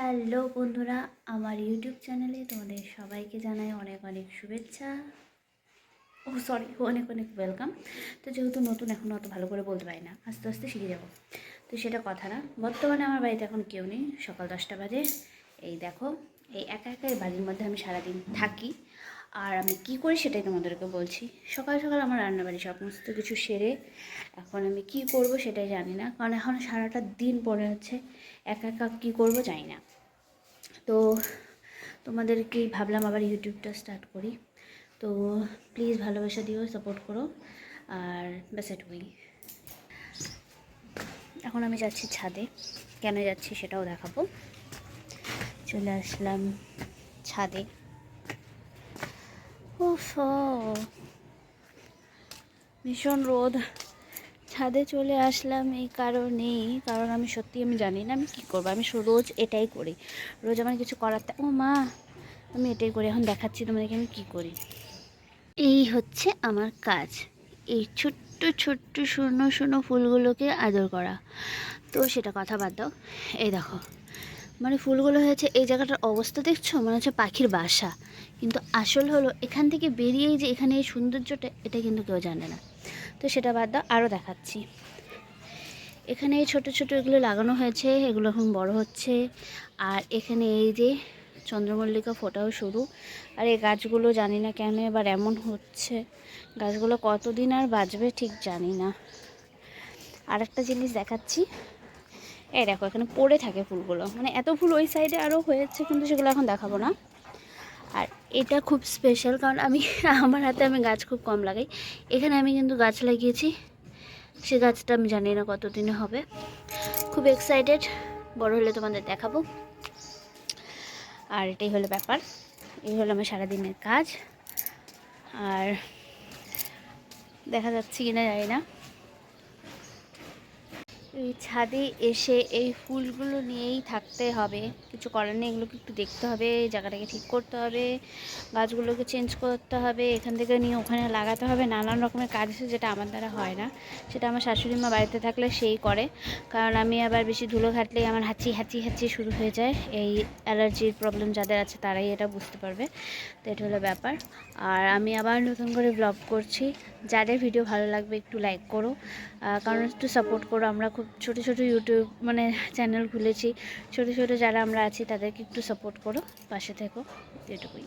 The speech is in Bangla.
হ্যালো বন্ধুরা, আমার ইউটিউব চ্যানেলে তোমাদের সবাইকে জানাই অনেক অনেক শুভেচ্ছা। ও সরি, অনেক অনেক ওয়েলকাম। তো যেহেতু নতুন, এখন অত ভালো করে বলতে পারি না। আস্তে আস্তে শিখে যাব। তো সেটা কথা না। বর্তমানে আমার বাড়িতে এখন কেউ নেই। সকাল দশটা বাজে। এই দেখো, এই একা একাই বাড়ির মধ্যে আমি সারাদিন থাকি। আর আমি কি করি সেটাই তোমাদেরকে বলছি। সকাল সকাল আমার রান্নাবাড়ি সমস্ত কিছু সেরে এখন আমি কি করব সেটাই জানি না। কারণ এখন সারাটা দিন পড়ে আছে একা একা কী করব জানি না। তো তোমাদেরকেই ভাবলাম আবার ইউটিউবটা স্টার্ট করি। তো প্লিজ ভালোবাসা দিও সাপোর্ট করো, আর ব্যাস এটুকুই। এখন আমি যাচ্ছি ছাদে। কেন যাচ্ছি সেটাও দেখাবো। চলে আসলাম ছাদে। ভীষণ রোদ। ছাদে চলে আসলাম এই কারণেই। কারণ আমি সত্যি আমি জানি না আমি কী করব। আমি রোজ এটাই করি। রোজ আমার কিছু করার ও মা, আমি এটাই করি। এখন দেখাচ্ছি তোমাদেরকে আমি কী করি। এই হচ্ছে আমার কাজ। এই ছোট্ট ছোট্ট, শূন্য শূন্য ফুলগুলোকে আদর করা। তো সেটা কথা বাদ দাও। এই দেখো। মানে ফুলগুলো হয়েছে, এই জায়গাটার অবস্থা দেখছ? মনে হচ্ছে পাখির বাসা। কিন্তু আসল হলো, এখান থেকে বেরিয়েই যে এখানে এই সৌন্দর্যটা, এটা কিন্তু কেউ জানে না। তো সেটা বাদ দাও আরও দেখাচ্ছি। এখানে এই ছোটো ছোটো এগুলো লাগানো হয়েছে, এগুলো এখন বড় হচ্ছে। আর এখানে এই যে চন্দ্রমল্লিকা ফোটাও শুরু। আর এই গাছগুলো জানি না কেন এবার এমন হচ্ছে। গাছগুলো কতদিন আর বাঁচবে ঠিক জানি না। আর একটা জিনিস দেখাচ্ছি। এই দেখো, এখানে পড়ে থাকে ফুলগুলো। মানে এত ফুল ওই সাইডে আরও হয়েছে, কিন্তু সেগুলো এখন দেখাবো না। আর এটা খুব স্পেশাল কারণ আমি, আমার হাতে আমি গাছ খুব কম লাগাই। এখানে আমি কিন্তু গাছ লাগিয়েছি। সে গাছটা আমি জানি না কতদিনে হবে। খুব এক্সাইটেড বড় হলে তোমাদের দেখাবো। আর এটাই হলো ব্যাপার। এই হলো আমার সারাদিনের কাজ। আর দেখা যাচ্ছে কিনা জানি না। এই ছাদে এসে এই ফুলগুলো নিয়েই থাকতে হবে। কিছু করার নেই, এগুলোকে একটু দেখতে হবে, জায়গাটাকে ঠিক করতে হবে, গাছগুলোকে চেঞ্জ করতে হবে, এখান থেকে নিয়ে ওখানে লাগাতে হবে, নানান রকমের কাজ আছে যেটা আমার দ্বারা হয় না। সেটা আমার শাশুড়ি মা বাড়িতে থাকলে সেই করে। কারণ আমি আবার বেশি ধুলো ঘাটলেই আমার হাঁচি হাঁচি হাঁচি শুরু হয়ে যায়। এই অ্যালার্জির প্রবলেম যাদের আছে তারাই এটা বুঝতে পারবে। তো এটা হলো ব্যাপার। আর আমি আবার নতুন করে ব্লগ করছি। যাদের ভিডিও ভালো লাগবে একটু লাইক করো। কারণ একটু সাপোর্ট করো, আমরা খুব ছোট ছোট ইউটিউব মানে চ্যানেল খুলেছি। ছোট ছোট যারা আমরা আছি তাদেরকে একটু সাপোর্ট করো, পাশে থেকো, এটুকুই।